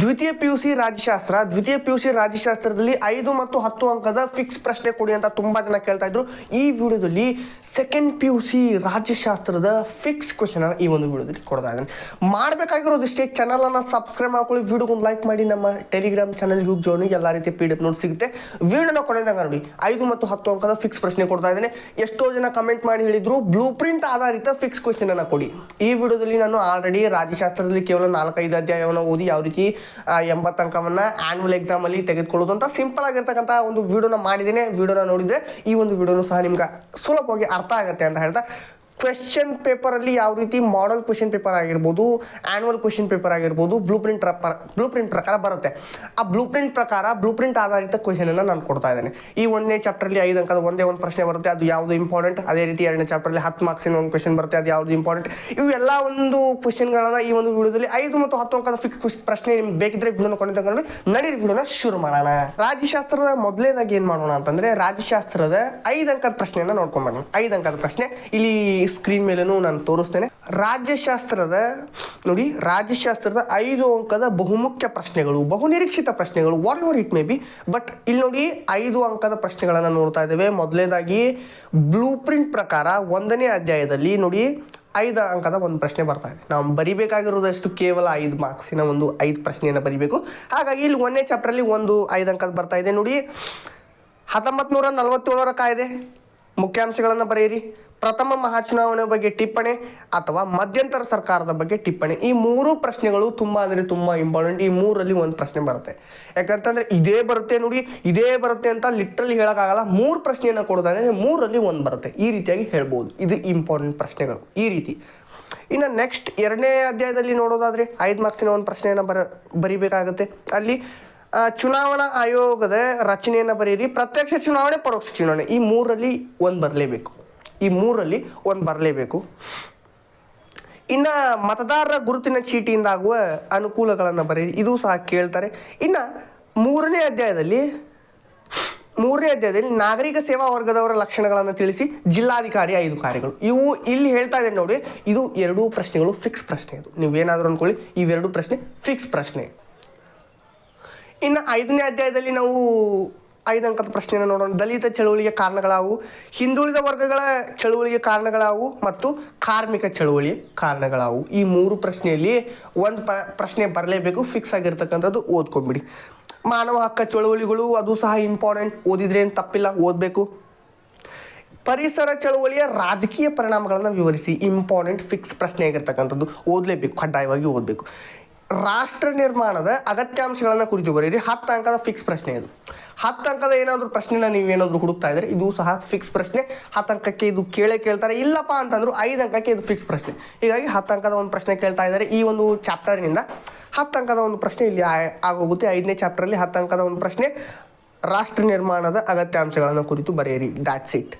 ದ್ವಿತೀಯ P U C ರಾಜ್ಯಶಾಸ್ತ್ರ, ದ್ವಿತೀಯ P U C ರಾಜ್ಯಶಾಸ್ತ್ರದಲ್ಲಿ ಐದು ಮತ್ತು ಹತ್ತು ಅಂಕದ ಫಿಕ್ಸ್ ಪ್ರಶ್ನೆ ಕೊಡಿ ಅಂತ ತುಂಬಾ ಜನ ಕೇಳ್ತಾ ಇದ್ರು. ಈ ವಿಡಿಯೋದಲ್ಲಿ ಸೆಕೆಂಡ್ ಪಿ ಯು ಸಿ ರಾಜ್ಯಶಾಸ್ತ್ರದ ಫಿಕ್ಸ್ ಕ್ವಶನ್ ಈ ಒಂದು ವಿಡಿಯೋದಲ್ಲಿ ಕೊಡ್ತಾ ಮಾಡಬೇಕಾಗಿರೋದು ಮಾಡಬೇಕಾಗಿರೋದಿಷ್ಟೇ ಚಾನಲನ್ನು ಸಬ್ಸ್ಕ್ರೈಬ್ ಮಾಡ್ಕೊಳ್ಳಿ, ವಿಡಿಯೋಗೊಂದು ಲೈಕ್ ಮಾಡಿ, ನಮ್ಮ ಟೆಲಿಗ್ರಾಮ್ ಚಾನಲ್ ಯೂಸ್ ಜೋನಿ ಎಲ್ಲ ರೀತಿಯ ಪಿ ಡಿ ಎಫ್ ನೋಟ್ ಸಿಗುತ್ತೆ. ವಿಡಿಯೋನ ಕೊನೆದಾಗ ನೋಡಿ, ಐದು ಮತ್ತು ಹತ್ತು ಅಂಕದ ಫಿಕ್ಸ್ ಪ್ರಶ್ನೆ ಕೊಡ್ತಾ ಇದ್ದೇನೆ. ಎಷ್ಟೋ ಜನ ಕಮೆಂಟ್ ಮಾಡಿ ಹೇಳಿದ್ರು ಬ್ಲೂ ಪ್ರಿಂಟ್ ಆಧಾರಿತ ಫಿಕ್ಸ್ ಕ್ವಶನ್ ಅನ್ನ ಕೊಡಿ. ಈ ವಿಡಿಯೋದಲ್ಲಿ ನಾನು ಆಲ್ರೆಡಿ ರಾಜ್ಯಶಾಸ್ತ್ರದಲ್ಲಿ ಕೇವಲ ನಾಲ್ಕೈದು ಅಧ್ಯಾಯವನ್ನು ಓದಿ ಯಾವ ರೀತಿ ಎಂಬತ್ತು ಅಂಕವನ್ನು ಆ್ಯನ್ಯುವಲ್ ಎಕ್ಸಾಮಲ್ಲಿ ತೆಗೆದುಕೊಳ್ಳೋದು ಅಂತ ಸಿಂಪಲ್ ಆಗಿರ್ತಕ್ಕಂಥ ಒಂದು ವಿಡಿಯೋನ ಮಾಡಿದ್ದೇನೆ. ವಿಡಿಯೋನ ನೋಡಿದರೆ ಈ ಒಂದು ವಿಡಿಯೋನು ಸಹ ನಿಮ್ಗೆ ಸುಲಭವಾಗಿ ಅರ್ಥ ಆಗುತ್ತೆ ಅಂತ ಹೇಳ್ತಾ ಕ್ವೆಶ್ಚನ್ ಪೇಪರಲ್ಲಿ ಯಾವ ರೀತಿ ಮಾಡಲ್ ಕ್ವೆಶನ್ ಪೇಪರ್ ಆಗಿರ್ಬೋದು ಆ್ಯನುವಲ್ ಕ್ವೆಶನ್ ಪೇಪರ್ ಆಗಿರ್ಬೋದು ಬ್ಲೂ ಪ್ರಿಂಟ್ ಬ್ಲೂ ಪ್ರಿಂಟ್ ಪ್ರಕಾರ ಬರುತ್ತೆ. ಆ ಬ್ಲೂ ಪ್ರಿಂಟ್ ಪ್ರಕಾರ ಬ್ಲೂ ಪ್ರಿಂಟ್ ಆಧಾರಿತ ಕ್ವೆಶನನ್ನು ನಾನು ಕೊಡ್ತಾ ಇದ್ದೇನೆ. ಈ ಒಂದನೇ ಚಾಪ್ಟರ್ಲಿ ಐದು ಅಂಕದ ಒಂದೇ ಒಂದು ಪ್ರಶ್ನೆ ಬರುತ್ತೆ, ಅದು ಯಾವುದು ಇಂಪಾರ್ಟೆಂಟ್ ಅದೇ ರೀತಿ ಎರಡನೇ ಚಾಪ್ಟರ್ಲಿ ಹತ್ತು ಮಾರ್ಕ್ಸಿನ ಒಂದು ಕ್ವೆಶನ್ ಬರುತ್ತೆ, ಅದು ಯಾವುದು ಇಂಪಾರ್ಟೆಂಟ್ ಇವೆಲ್ಲ ಒಂದು ಕ್ವೆಶನ್ಗಳನ್ನು ಈ ಒಂದು ವಿಡಿಯೋದಲ್ಲಿ ಐದು ಮತ್ತು ಹತ್ತು ಅಂಕದ ಫಿಕ್ಸ್ ಪ್ರಶ್ನೆ ನಿಮ್ಗೆ ಬೇಕಿದ್ರೆ ವಿಡಿಯೋನ ಕೊನೆ ತಗೊಂಡು ನಡಿ ವಿಡಿಯೋನ ಶುರು ಮಾಡೋಣ. ರಾಜ್ಯಶಾಸ್ತ್ರದ ಮೊದಲನೇದಾಗಿ ಏನು ಮಾಡೋಣ ಅಂತಂದರೆ, ರಾಜ್ಯಶಾಸ್ತ್ರದ ಐದು ಅಂಕದ ಪ್ರಶ್ನೆಯನ್ನು ನೋಡ್ಕೊಂಬೋಣ ಐದು ಅಂಕದ ಪ್ರಶ್ನೆ. ಇಲ್ಲಿ ಸ್ಕ್ರೀನ್ ಮೇಲೇನು ನಾನು ತೋರಿಸ್ತೇನೆ. ರಾಜ್ಯಶಾಸ್ತ್ರದ, ನೋಡಿ, ರಾಜ್ಯಶಾಸ್ತ್ರದ ಐದು ಅಂಕದ ಬಹುಮುಖ್ಯ ಪ್ರಶ್ನೆಗಳು, ಬಹುನಿರೀಕ್ಷಿತ ಪ್ರಶ್ನೆಗಳು whatever it may be but ಇಲ್ಲಿ ನೋಡಿ, ಐದು ಅಂಕದ ಪ್ರಶ್ನೆಗಳನ್ನು ನೋಡ್ತಾ ಇದ್ದೇವೆ. ಮೊದಲನೇದಾಗಿ ಬ್ಲೂ ಪ್ರಿಂಟ್ ಪ್ರಕಾರ ಒಂದನೇ ಅಧ್ಯಾಯದಲ್ಲಿ ನೋಡಿ, ಐದು ಅಂಕದ ಒಂದು ಪ್ರಶ್ನೆ ಬರ್ತಾ ಇದೆ. ನಾವು ಬರಿಬೇಕಾಗಿರೋದಷ್ಟು ಕೇವಲ ಐದು ಮಾರ್ಕ್ಸಿನ ಒಂದು ಐದು ಪ್ರಶ್ನೆಯನ್ನು ಬರಿಬೇಕು. ಹಾಗಾಗಿ ಇಲ್ಲಿ ಒಂದನೇ ಚಾಪ್ಟರಲ್ಲಿ ಒಂದು ಐದು ಅಂಕದ ಬರ್ತಾ ಇದೆ. ನೋಡಿ ಹತ್ತೊಂಬತ್ತು ನೂರ ನಲವತ್ತೇಳರ ಕಾಯ್ದೆ. ಮುಖ್ಯಾಂಶಗಳನ್ನು ಬರೆಯಿರಿ. ಪ್ರಥಮ ಮಹಾಚುನಾವಣೆ ಬಗ್ಗೆ ಟಿಪ್ಪಣಿ ಅಥವಾ ಮಧ್ಯಂತರ ಸರ್ಕಾರದ ಬಗ್ಗೆ ಟಿಪ್ಪಣಿ. ಈ ಮೂರು ಪ್ರಶ್ನೆಗಳು ತುಂಬ ಅಂದರೆ ತುಂಬ ಇಂಪಾರ್ಟೆಂಟ್ ಈ ಮೂರಲ್ಲಿ ಒಂದು ಪ್ರಶ್ನೆ ಬರುತ್ತೆ. ಯಾಕಂತಂದ್ರೆ ಇದೇ ಬರುತ್ತೆ ನೋಡಿ, ಇದೇ ಬರುತ್ತೆ ಅಂತ ಲಿಟ್ರಲಿ ಹೇಳೋಕ್ಕಾಗಲ್ಲ. ಮೂರು ಪ್ರಶ್ನೆಯನ್ನು ಕೊಡೋದಾದ್ರೆ ಮೂರಲ್ಲಿ ಒಂದು ಬರುತ್ತೆ. ಈ ರೀತಿಯಾಗಿ ಹೇಳ್ಬೋದು. ಇದು ಇಂಪಾರ್ಟೆಂಟ್ ಪ್ರಶ್ನೆಗಳು. ಈ ರೀತಿ. ಇನ್ನು ನೆಕ್ಸ್ಟ್ ಎರಡನೇ ಅಧ್ಯಾಯದಲ್ಲಿ ನೋಡೋದಾದ್ರೆ ಐದು ಮಾರ್ಕ್ಸಿನ ಒಂದು ಪ್ರಶ್ನೆಯನ್ನು ಬರ, ಬರೀಬೇಕಾಗುತ್ತೆ. ಅಲ್ಲಿ ಚುನಾವಣಾ ಆಯೋಗದ ರಚನೆಯನ್ನು ಬರೀರಿ. ಪ್ರತ್ಯಕ್ಷ ಚುನಾವಣೆ, ಪರೋಕ್ಷ ಚುನಾವಣೆ. ಈ ಮೂರಲ್ಲಿ ಒಂದು ಬರಲೇಬೇಕು. ಈ ಮೂರಲ್ಲಿ ಒಂದು ಬರಲೇಬೇಕು. ಇನ್ನು ಮತದಾರರ ಗುರುತಿನ ಚೀಟಿಯಿಂದ ಆಗುವ ಅನುಕೂಲಗಳನ್ನು ಬರೀರಿ ಇದು ಸಹ ಕೇಳ್ತಾರೆ. ಇನ್ನು ಮೂರನೇ ಅಧ್ಯಾಯದಲ್ಲಿ ಮೂರನೇ ಅಧ್ಯಾಯದಲ್ಲಿ ನಾಗರಿಕ ಸೇವಾ ವರ್ಗದವರ ಲಕ್ಷಣಗಳನ್ನು ತಿಳಿಸಿ ಜಿಲ್ಲಾಧಿಕಾರಿ ಐದು ಕಾರ್ಯಗಳು. ಇವು ಇಲ್ಲಿ ಹೇಳ್ತಾ ಇದ್ದೇನೆ ನೋಡಿ, ಇದು ಎರಡೂ ಪ್ರಶ್ನೆಗಳು ಫಿಕ್ಸ್ ಪ್ರಶ್ನೆ ಇದು ನೀವೇನಾದರೂ ಅಂದ್ಕೊಳ್ಳಿ ಇವೆರಡೂ ಪ್ರಶ್ನೆ ಫಿಕ್ಸ್ ಪ್ರಶ್ನೆ. ಇನ್ನು ಐದನೇ ಅಧ್ಯಾಯದಲ್ಲಿ ನಾವು ಐದು ಅಂಕದ ಪ್ರಶ್ನೆಯನ್ನು ನೋಡೋಣ. ದಲಿತ ಚಳುವಳಿಗೆ ಕಾರಣಗಳಾವು, ಹಿಂದುಳಿದ ವರ್ಗಗಳ ಚಳುವಳಿಗೆ ಕಾರಣಗಳಾವು ಮತ್ತು ಕಾರ್ಮಿಕ ಚಳುವಳಿ ಕಾರಣಗಳಾವು. ಈ ಮೂರು ಪ್ರಶ್ನೆಯಲ್ಲಿ ಒಂದು ಪ್ರಶ್ನೆ ಬರಲೇಬೇಕು ಫಿಕ್ಸ್ ಆಗಿರ್ತಕ್ಕಂಥದ್ದು ಓದ್ಕೊಂಬಿಡಿ ಮಾನವ ಹಕ್ಕ ಚಳುವಳಿಗಳು ಅದು ಸಹ ಇಂಪಾರ್ಟೆಂಟ್ ಓದಿದ್ರೆ ಏನು ತಪ್ಪಿಲ್ಲ, ಓದಬೇಕು. ಪರಿಸರ ಚಳುವಳಿಯ ರಾಜಕೀಯ ಪರಿಣಾಮಗಳನ್ನು ವಿವರಿಸಿ ಇಂಪಾರ್ಟೆಂಟ್ ಫಿಕ್ಸ್ ಪ್ರಶ್ನೆ ಆಗಿರ್ತಕ್ಕಂಥದ್ದು ಓದಲೇಬೇಕು, ಕಡ್ಡಾಯವಾಗಿ ಓದಬೇಕು. ರಾಷ್ಟ್ರ ನಿರ್ಮಾಣದ ಅಗತ್ಯಾಂಶಗಳನ್ನು ಕುರಿತು ಬರೀರಿ ಹತ್ತು ಅಂಕದ ಫಿಕ್ಸ್ ಪ್ರಶ್ನೆ ಇದು ಹತ್ತು ಅಂಕದ ಏನಾದರೂ ಪ್ರಶ್ನೆನ ನೀವೇನಾದರೂ ಹುಡುಕ್ತಾ ಇದ್ರೆ ಇದು ಸಹ ಫಿಕ್ಸ್ ಪ್ರಶ್ನೆ. ಹತ್ತು ಅಂಕಕ್ಕೆ ಇದು ಕೇಳೇ ಕೇಳ್ತಾರೆ. ಇಲ್ಲಪ್ಪ ಅಂತಂದ್ರು ಐದು ಅಂಕಕ್ಕೆ ಇದು ಫಿಕ್ಸ್ ಪ್ರಶ್ನೆ. ಹೀಗಾಗಿ ಹತ್ತಂಕದ ಒಂದು ಪ್ರಶ್ನೆ ಕೇಳ್ತಾ ಇದ್ದಾರೆ ಈ ಒಂದು ಚಾಪ್ಟರ್ನಿಂದ ಹತ್ತು ಅಂಕದ ಒಂದು ಪ್ರಶ್ನೆ ಇಲ್ಲಿ ಆಗೋಗುತ್ತೆ. ಐದನೇ ಚಾಪ್ಟರಲ್ಲಿ ಹತ್ತು ಅಂಕದ ಒಂದು ಪ್ರಶ್ನೆ. ರಾಷ್ಟ್ರ ನಿರ್ಮಾಣದ ಅಗತ್ಯಾಂಶಗಳನ್ನು ಕುರಿತು ಬರೆಯಿರಿ. ದ್ಯಾಟ್ಸ್ ಇಟ್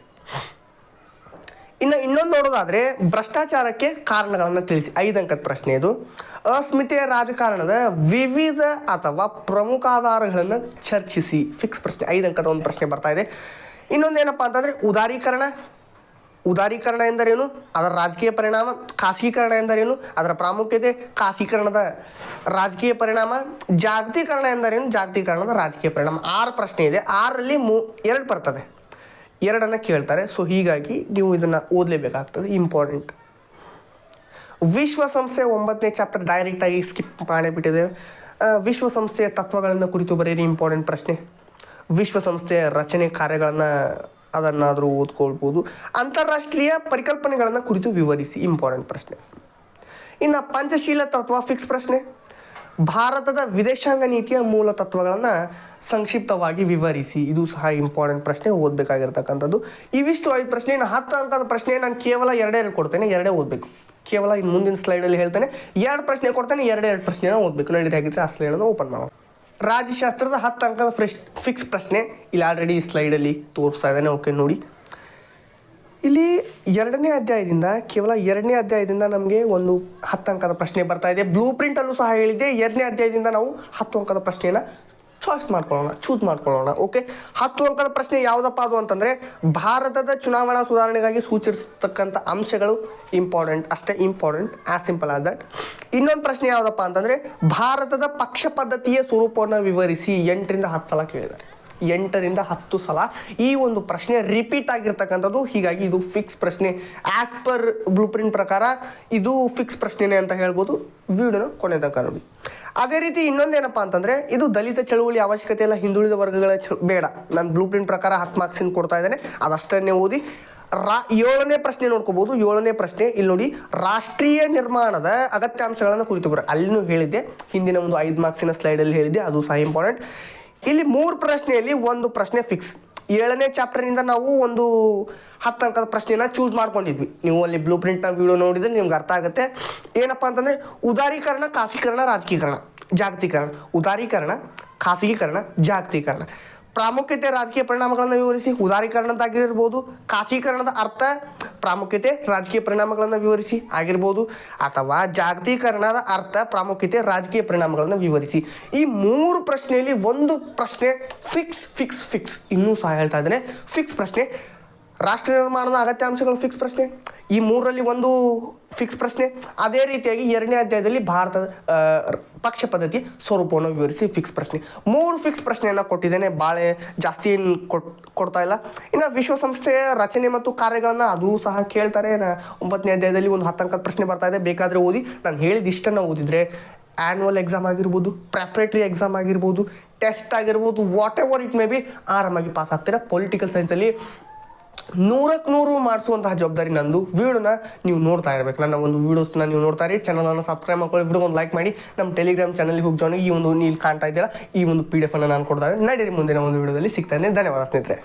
ಇನ್ನು ಇನ್ನೊಂದು ನೋಡೋದಾದ್ರೆ ಭ್ರಷ್ಟಾಚಾರಕ್ಕೆ ಕಾರಣಗಳನ್ನು ತಿಳಿಸಿ. ಐದು ಅಂಕದ ಪ್ರಶ್ನೆ ಇದು. ಅಸ್ಮಿತೆಯ ರಾಜಕಾರಣದ ವಿವಿಧ ಅಥವಾ ಪ್ರಮುಖ ಆಧಾರಗಳನ್ನು ಚರ್ಚಿಸಿ. ಫಿಕ್ಸ್ ಪ್ರಶ್ನೆ. ಐದು ಅಂಕದ ಒಂದು ಪ್ರಶ್ನೆ ಬರ್ತಾ ಇದೆ. ಇನ್ನೊಂದು ಏನಪ್ಪ ಅಂತಂದ್ರೆ ಉದಾರೀಕರಣ. ಉದಾರೀಕರಣ ಎಂದರೇನು? ಅದರ ರಾಜಕೀಯ ಪರಿಣಾಮ. ಖಾಸಗೀಕರಣ ಎಂದರೇನು? ಅದರ ಪ್ರಾಮುಖ್ಯತೆ. ಖಾಸಗೀಕರಣದ ರಾಜಕೀಯ ಪರಿಣಾಮ. ಜಾಗತೀಕರಣ ಎಂದರೇನು? ಜಾಗತೀಕರಣದ ರಾಜಕೀಯ ಪರಿಣಾಮ. ಆರು ಪ್ರಶ್ನೆ ಇದೆ. ಆರಲ್ಲಿ ಮೂ ಎರಡು ಬರ್ತದೆ. ಎರಡನ್ನು ಕೇಳ್ತಾರೆ. ಸೊ ಹೀಗಾಗಿ ನೀವು ಇದನ್ನು ಓದಲೇಬೇಕಾಗ್ತದೆ. ಇಂಪಾರ್ಟೆಂಟ್ ವಿಶ್ವಸಂಸ್ಥೆ ಒಂಬತ್ತನೇ ಚಾಪ್ಟರ್ ಡೈರೆಕ್ಟಾಗಿ ಸ್ಕಿಪ್ ಮಾಡಿಬಿಟ್ಟಿದೆ. ವಿಶ್ವಸಂಸ್ಥೆಯ ತತ್ವಗಳನ್ನು ಕುರಿತು ಬರೀರಿ ಇಂಪಾರ್ಟೆಂಟ್ ಪ್ರಶ್ನೆ. ವಿಶ್ವಸಂಸ್ಥೆಯ ರಚನೆ ಕಾರ್ಯಗಳನ್ನು ಅದನ್ನಾದರೂ ಓದ್ಕೊಳ್ಬೋದು. ಅಂತಾರಾಷ್ಟ್ರೀಯ ಪರಿಕಲ್ಪನೆಗಳನ್ನು ಕುರಿತು ವಿವರಿಸಿ ಇಂಪಾರ್ಟೆಂಟ್ ಪ್ರಶ್ನೆ. ಇನ್ನು ಪಂಚಶೀಲ ತತ್ವ ಫಿಕ್ಸ್ ಪ್ರಶ್ನೆ. ಭಾರತದ ವಿದೇಶಾಂಗ ನೀತಿಯ ಮೂಲ ತತ್ವಗಳನ್ನು ಸಂಕ್ಷಿಪ್ತವಾಗಿ ವಿವರಿಸಿ. ಇದು ಸಹ ಇಂಪಾರ್ಟೆಂಟ್ ಪ್ರಶ್ನೆ, ಓದಬೇಕಾಗಿರ್ತಕ್ಕಂಥದ್ದು. ಇವಿಷ್ಟು ಐದು ಪ್ರಶ್ನೆ ಹತ್ತು ಅಂಕದ ಪ್ರಶ್ನೆ ನಾನು ಕೇವಲ ಎರಡೇ ಎರಡು ಕೊಡ್ತೇನೆ, ಎರಡೇ ಓದಬೇಕು. ಕೇವಲ ಇನ್ನು ಮುಂದಿನ ಸ್ಲೈಡಲ್ಲಿ ಹೇಳ್ತೇನೆ. ಎರಡು ಪ್ರಶ್ನೆ ಕೊಡ್ತೇನೆ, ಎರಡೇ ಎರಡು ಪ್ರಶ್ನೆನ ಓದಬೇಕು. ನಡೀರಿ ಹಾಗಿದ್ರೆ ಆ ಸ್ಲೈಡನ್ನು ಓಪನ್ ಮಾಡೋಣ. ರಾಜ್ಯಶಾಸ್ತ್ರದ ಹತ್ತು ಅಂಕದ ಫ್ರೆಶ್ ಫಿಕ್ಸ್ ಪ್ರಶ್ನೆ. ಇಲ್ಲಿ ಆಲ್ರೆಡಿ ಈ ಸ್ಲೈಡಲ್ಲಿ ತೋರಿಸ್ತಾ ಇದ್ದಾನೆ. ಓಕೆ ನೋಡಿ. ಇಲ್ಲಿ ಎರಡನೇ ಅಧ್ಯಾಯದಿಂದ ಕೇವಲ ಎರಡನೇ ಅಧ್ಯಾಯದಿಂದ ನಮಗೆ ಒಂದು ಹತ್ತು ಅಂಕದ ಪ್ರಶ್ನೆ ಬರ್ತಾ ಇದೆ. ಬ್ಲೂ ಪ್ರಿಂಟಲ್ಲೂ ಸಹ ಹೇಳಿದೆ ಎರಡನೇ ಅಧ್ಯಾಯದಿಂದ ನಾವು ಹತ್ತು ಅಂಕದ ಪ್ರಶ್ನೆಯನ್ನು ಚಾಯ್ಸ್ ಮಾಡ್ಕೊಳ್ಳೋಣ ಚೂಸ್ ಮಾಡ್ಕೊಳ್ಳೋಣ ಓಕೆ ಹತ್ತು ಅಂಕದ ಪ್ರಶ್ನೆ ಯಾವುದಪ್ಪ ಅದು ಅಂತಂದರೆ, ಭಾರತದ ಚುನಾವಣಾ ಸುಧಾರಣೆಗಾಗಿ ಸೂಚಿಸ್ತಕ್ಕಂಥ ಅಂಶಗಳು ಇಂಪಾರ್ಟೆಂಟ್ ಅಷ್ಟೇ important as simple as that ಇನ್ನೊಂದು ಪ್ರಶ್ನೆ ಯಾವುದಪ್ಪ ಅಂತಂದರೆ, ಭಾರತದ ಪಕ್ಷ ಪದ್ಧತಿಯ ಸ್ವರೂಪವನ್ನು ವಿವರಿಸಿ ಎಂಟರಿಂದ ಹತ್ತು ಸಲ ಕೇಳಿದ್ದಾರೆ. ಎಂಟರಿಂದ ಹತ್ತು ಸಲ ಈ ಒಂದು ಪ್ರಶ್ನೆ ರಿಪೀಟ್ ಆಗಿರ್ತಕ್ಕಂಥದ್ದು. ಹೀಗಾಗಿ ಇದು ಫಿಕ್ಸ್ ಪ್ರಶ್ನೆ ಆಸ್ ಪರ್ ಬ್ಲೂ ಪ್ರಿಂಟ್ ಪ್ರಕಾರ ಇದು ಫಿಕ್ಸ್ ಪ್ರಶ್ನೆನೇ ಅಂತ ಹೇಳ್ಬೋದು. ವಿಡಿಯೋನ ಕೊನೆ ತನಕ ನೋಡಿ. ಅದೇ ರೀತಿ ಇನ್ನೊಂದೇನಪ್ಪ ಅಂತಂದರೆ, ಇದು ದಲಿತ ಚಳುವಳಿ ಅವಶ್ಯಕತೆ ಇಲ್ಲ ಹಿಂದುಳಿದ ವರ್ಗಗಳ ಬೇಡ. ನಾನು ಬ್ಲೂ ಪ್ರಿಂಟ್ ಪ್ರಕಾರ ಹತ್ತು ಮಾರ್ಕ್ಸಿನ ಕೊಡ್ತಾ ಇದ್ದೇನೆ. ಅದಷ್ಟನ್ನೇ ಓದಿ. ರಾ, ಏಳನೇ ಪ್ರಶ್ನೆ ನೋಡ್ಕೋಬಹುದು ಏಳನೇ ಪ್ರಶ್ನೆ, ಇಲ್ಲಿ ನೋಡಿ, ರಾಷ್ಟ್ರೀಯ ನಿರ್ಮಾಣದ ಅಗತ್ಯಾಂಶಗಳನ್ನು ಕುರಿತು ಬರ ಅಲ್ಲಿನೂ ಹೇಳಿದ್ದೆ. ಹಿಂದಿನ ಒಂದು ಐದು ಮಾರ್ಕ್ಸಿನ ಸ್ಲೈಡಲ್ಲಿ ಹೇಳಿದ್ದೆ. ಅದು ಸಹ ಇಂಪಾರ್ಟೆಂಟ್ ಇಲ್ಲಿ ಮೂರು ಪ್ರಶ್ನೆಯಲ್ಲಿ ಒಂದು ಪ್ರಶ್ನೆ ಫಿಕ್ಸ್ ಏಳನೇ ಚಾಪ್ಟರ್ನಿಂದ ನಾವು ಒಂದು ಹತ್ತು ಅಂಕದ ಪ್ರಶ್ನೆಯನ್ನ ಚೂಸ್ ಮಾಡ್ಕೊಂಡಿದ್ವಿ. ನೀವು ಅಲ್ಲಿ ಬ್ಲೂ ಪ್ರಿಂಟ್ನ ವಿಡಿಯೋ ನೋಡಿದ್ರೆ ನಿಮ್ಗೆ ಅರ್ಥ ಆಗುತ್ತೆ. ಏನಪ್ಪ ಅಂತಂದರೆ ಉದಾರೀಕರಣ, ಖಾಸಗೀಕರಣ, ರಾಜಕೀಕರಣ, ಜಾಗತೀಕರಣ. ಉದಾರೀಕರಣ, ಖಾಸಗೀಕರಣ, ಜಾಗತೀಕರಣ. ಪ್ರಾಮುಖ್ಯತೆ ರಾಜಕೀಯ ಪರಿಣಾಮಗಳನ್ನು ವಿವರಿಸಿ ಉದಾರೀಕರಣದ್ದಾಗಿರ್ಬೋದು ಖಾಸಗೀಕರಣದ ಅರ್ಥ ಪ್ರಾಮುಖ್ಯತೆ ರಾಜಕೀಯ ಪರಿಣಾಮಗಳನ್ನು ವಿವರಿಸಿ ಆಗಿರ್ಬೋದು, ಅಥವಾ ಜಾಗತೀಕರಣದ ಅರ್ಥ ಪ್ರಾಮುಖ್ಯತೆ ರಾಜಕೀಯ ಪರಿಣಾಮಗಳನ್ನು ವಿವರಿಸಿ. ಈ ಮೂರು ಪ್ರಶ್ನೆಯಲ್ಲಿ ಒಂದು ಪ್ರಶ್ನೆ ಫಿಕ್ಸ್ ಫಿಕ್ಸ್ ಫಿಕ್ಸ್ ಇನ್ನೂ ಸಹ ಹೇಳ್ತಾ ಇದ್ದೇನೆ. ಫಿಕ್ಸ್ ಪ್ರಶ್ನೆ ರಾಷ್ಟ್ರ ನಿರ್ಮಾಣದ ಅಗತ್ಯಾಂಶಗಳು ಫಿಕ್ಸ್ ಪ್ರಶ್ನೆ. ಈ ಮೂರರಲ್ಲಿ ಒಂದು ಫಿಕ್ಸ್ ಪ್ರಶ್ನೆ, ಅದೇ ರೀತಿಯಾಗಿ ಎರಡನೇ ಅಧ್ಯಾಯದಲ್ಲಿ ಭಾರತದ ಪಕ್ಷ ಪದ್ಧತಿ ಸ್ವರೂಪವನ್ನು ವಿವರಿಸಿ ಫಿಕ್ಸ್ ಪ್ರಶ್ನೆ. ಮೂರು ಫಿಕ್ಸ್ ಪ್ರಶ್ನೆಯನ್ನು ಕೊಟ್ಟಿದ್ದೇನೆ ಭಾಳ ಜಾಸ್ತಿ ಏನು ಕೊಟ್, ಕೊಡ್ತಾ ಇಲ್ಲ. ಇನ್ನು ವಿಶ್ವಸಂಸ್ಥೆಯ ರಚನೆ ಮತ್ತು ಕಾರ್ಯಗಳನ್ನು ಅದು ಸಹ ಕೇಳ್ತಾರೆ. ಒಂಬತ್ತನೇ ಅಧ್ಯಾಯದಲ್ಲಿ ಒಂದು ಹತ್ತು ಅಂಕದ ಪ್ರಶ್ನೆ ಬರ್ತಾ ಇದೆ, ಬೇಕಾದರೆ ಓದಿ. ನಾನು ಹೇಳಿದ ಇಷ್ಟನ್ನು ಓದಿದರೆ ಆ್ಯನ್ಯುವಲ್ ಎಕ್ಸಾಮ್ ಆಗಿರ್ಬೋದು ಪ್ರೆಪ್ರೇಟರಿ ಎಕ್ಸಾಮ್ ಆಗಿರ್ಬೋದು ಟೆಸ್ಟ್ ಆಗಿರ್ಬೋದು whatever it may be ಆರಾಮಾಗಿ ಪಾಸ್ ಆಗ್ತೀರಾ. ಪೊಲಿಟಿಕಲ್ ಸೈನ್ಸಲ್ಲಿ ನೂರಕ್ಕೆ ನೂರು ಮಾಡಿಸುವಂತಹ ಜವಾಬ್ದಾರಿ ನಂದು. ವೀಡಿಯೋನ ನೀವು ನೋಡ್ತಾ ಇರಬೇಕು. ನನ್ನ ಒಂದು ವೀಡಿಯೋಸ್ನ ನೀವು ನೋಡ್ತಾ ಇರಿ. ಚಾನಲನ್ನು ಸಬ್ಸ್ಕ್ರೈಬ್ ಮಾಡ್ಕೊಳ್ಳಿ. ವಿಡಿಯೋ ಒಂದು ಲೈಕ್ ಮಾಡಿ. ನಮ್ಮ ಟೆಲಿಗ್ರಾಮ್ ಚಾನಲ್ಗೆ ಹೋಗಿ ಜಾಯ್ನ್ ಈ ಒಂದು ನೀವು ಕಾಣ್ತಾ ಇದ್ದೀರಾ ಈ ಒಂದು ಪಿ ಡಿ ಎಫ್ ಅನ್ನು ನಾನು ಕೊಡ್ತಾ ಇದ್ದೀನಿ. ನಡೀರಿ ಮುಂದಿನ ಒಂದು ವೀಡಿಯೋದಲ್ಲಿ ಸಿಗ್ತಾನೆ. ಧನ್ಯವಾದ ಸ್ನೇಹಿತರೆ.